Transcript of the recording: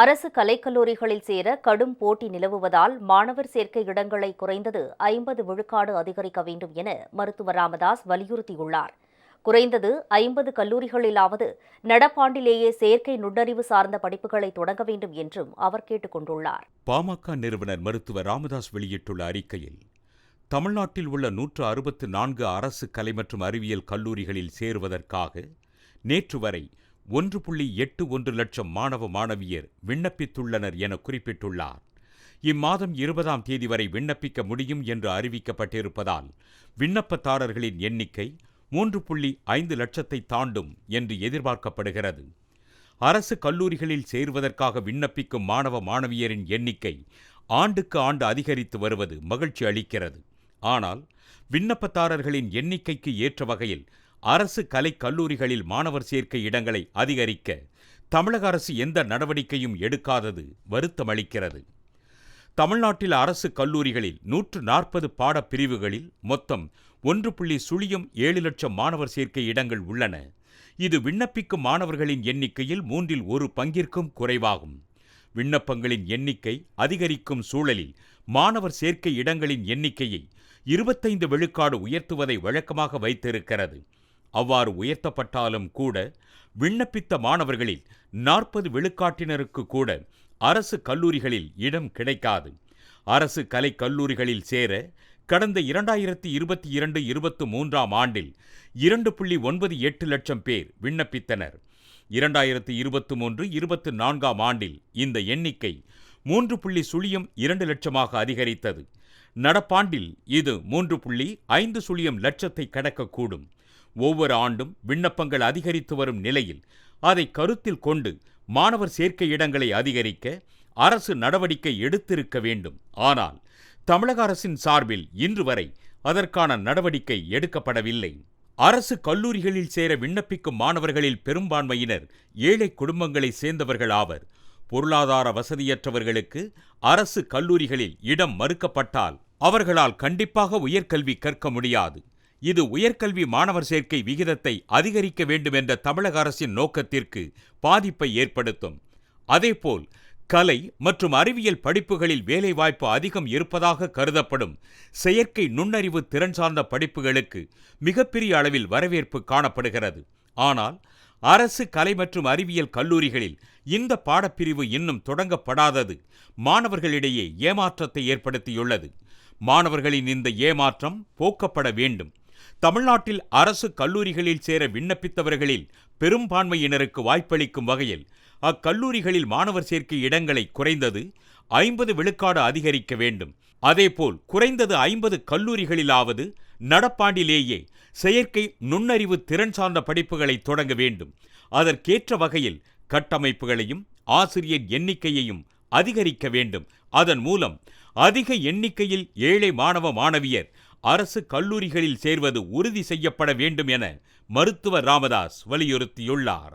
அரசு கலைக்கல்லூரிகளில் சேர கடும் போட்டி நிலவுவதால் மாணவர் சேர்க்கை இடங்களை குறைந்தது ஐம்பது விழுக்காடு அதிகரிக்க வேண்டும் என மருத்துவர் ராமதாஸ் வலியுறுத்தியுள்ளார். குறைந்தது ஐம்பது கல்லூரிகளிலாவது நடப்பாண்டிலேயே செயற்கை நுண்ணறிவு சார்ந்த படிப்புகளை தொடங்க வேண்டும் என்றும் அவர் கேட்டுக் கொண்டுள்ளார். பாமக நிறுவனர் மருத்துவர் ராமதாஸ் வெளியிட்டுள்ள அறிக்கையில் தமிழ்நாட்டில் உள்ள நூற்று அறுபத்து நான்கு அரசு கலை மற்றும் அறிவியல் கல்லூரிகளில் சேருவதற்காக நேற்று வரை ஒன்று புள்ளி எட்டு ஒன்று லட்சம் மாணவ மாணவியர் விண்ணப்பித்துள்ளனர் என குறிப்பிட்டுள்ளார். இம்மாதம் இருபதாம் தேதி வரை விண்ணப்பிக்க முடியும் என்று அறிவிக்கப்பட்டிருப்பதால் விண்ணப்பதாரர்களின் எண்ணிக்கை மூன்று புள்ளி ஐந்து லட்சத்தை தாண்டும் என்று எதிர்பார்க்கப்படுகிறது. அரசு கல்லூரிகளில் சேருவதற்காக விண்ணப்பிக்கும் மாணவ மாணவியரின் எண்ணிக்கை ஆண்டுக்கு ஆண்டு அதிகரித்து வருவது மகிழ்ச்சி அளிக்கிறது. ஆனால் விண்ணப்பதாரர்களின் எண்ணிக்கைக்கு ஏற்ற வகையில் அரசு கலை கல்லூரிகளில் மாணவர் சேர்க்கை இடங்களை அதிகரிக்க தமிழக அரசு எந்த நடவடிக்கையும் எடுக்காதது வருத்தமளிக்கிறது. தமிழ்நாட்டில் அரசு கல்லூரிகளில் நூற்று நாற்பது பாடப்பிரிவுகளில் மொத்தம் ஒன்று புள்ளி சுழியம் ஏழு லட்சம் மாணவர் சேர்க்கை இடங்கள் உள்ளன. இது விண்ணப்பிக்கும் மாணவர்களின் எண்ணிக்கையில் மூன்றில் ஒரு பங்கிற்கும் குறைவாகும். விண்ணப்பங்களின் எண்ணிக்கை அதிகரிக்கும் சூழலில் மாணவர் சேர்க்கை இடங்களின் எண்ணிக்கையை இருபத்தைந்து விழுக்காடு உயர்த்துவதை வழக்கமாக வைத்திருக்கிறது. அவ்வாறு உயர்த்தப்பட்டாலும் கூட விண்ணப்பித்த மாணவர்களில் நாற்பது விழுக்காட்டினருக்கு கூட அரசு கல்லூரிகளில் இடம் கிடைக்காது. அரசு கலை கல்லூரிகளில் சேர கடந்த இரண்டாயிரத்தி இருபத்தி இரண்டு இருபத்தி மூன்றாம் ஆண்டில் இரண்டு புள்ளி ஒன்பது எட்டு லட்சம் பேர் விண்ணப்பித்தனர். இரண்டாயிரத்து இருபத்தி மூன்று இருபத்தி நான்காம் ஆண்டில் இந்த எண்ணிக்கை மூன்று புள்ளி சுழியம் இரண்டு லட்சமாக அதிகரித்தது. நடப்பாண்டில் இது மூன்று புள்ளி ஐந்து சுழியம் லட்சத்தை கடக்கக்கூடும். ஒவ்வொரு ஆண்டும் விண்ணப்பங்கள் அதிகரித்து வரும் நிலையில் அதை கருத்தில் கொண்டு மாணவர் சேர்க்கை இடங்களை அதிகரிக்க அரசு நடவடிக்கை எடுத்திருக்க வேண்டும். ஆனால் தமிழக அரசின் சார்பில் இன்று வரை அதற்கான நடவடிக்கை எடுக்கப்படவில்லை. அரசு கல்லூரிகளில் சேர விண்ணப்பிக்கும் மாணவர்களில் பெரும்பான்மையினர் ஏழை குடும்பங்களை சேர்ந்தவர்கள் ஆவர். பொருளாதார வசதியற்றவர்களுக்கு அரசு கல்லூரிகளில் இடம் மறுக்கப்பட்டால் அவர்களால் கண்டிப்பாக உயர்கல்வி கற்க முடியாது. இது உயர்கல்வி மாணவர் சேர்க்கை விகிதத்தை அதிகரிக்க வேண்டும் என்ற தமிழக அரசின் நோக்கத்திற்கு பாதிப்பை ஏற்படுத்தும். அதேபோல் கலை மற்றும் அறிவியல் படிப்புகளில் வேலைவாய்ப்பு அதிகம் இருப்பதாக கருதப்படும் செயற்கை நுண்ணறிவு திறன் சார்ந்த படிப்புகளுக்கு மிகப்பெரிய அளவில் வரவேற்பு காணப்படுகிறது. ஆனால் அரசு கலை மற்றும் அறிவியல் கல்லூரிகளில் இந்த பாடப்பிரிவு இன்னும் தொடங்கப்படாதது. மாணவர்களிடையே ஏமாற்றத்தை ஏற்படுத்தியுள்ளது. மாணவர்களின் இந்த ஏமாற்றம் போக்கப்பட வேண்டும். தமிழ்நாட்டில் அரசு கல்லூரிகளில் சேர விண்ணப்பித்தவர்களில் பெரும்பான்மையினருக்கு வாய்ப்பளிக்கும் வகையில் அக்கல்லூரிகளில் மாணவர் சேர்க்கை இடங்களை குறைந்தது ஐம்பது விழுக்காடு அதிகரிக்க வேண்டும். அதேபோல் குறைந்தது ஐம்பது கல்லூரிகளிலாவது நடப்பாண்டிலேயே செயற்கை நுண்ணறிவு திறன் சார்ந்த படிப்புகளை தொடங்க வேண்டும். அதற்கேற்ற வகையில் கட்டமைப்புகளையும் ஆசிரியர் எண்ணிக்கையையும் அதிகரிக்க வேண்டும். அதன் மூலம் அதிக எண்ணிக்கையில் ஏழை மாணவ மாணவியர் அரசு கல்லூரிகளில் சேர்வது உறுதி செய்யப்பட வேண்டும் என மருத்துவர் ராமதாஸ் வலியுறுத்தியுள்ளார்.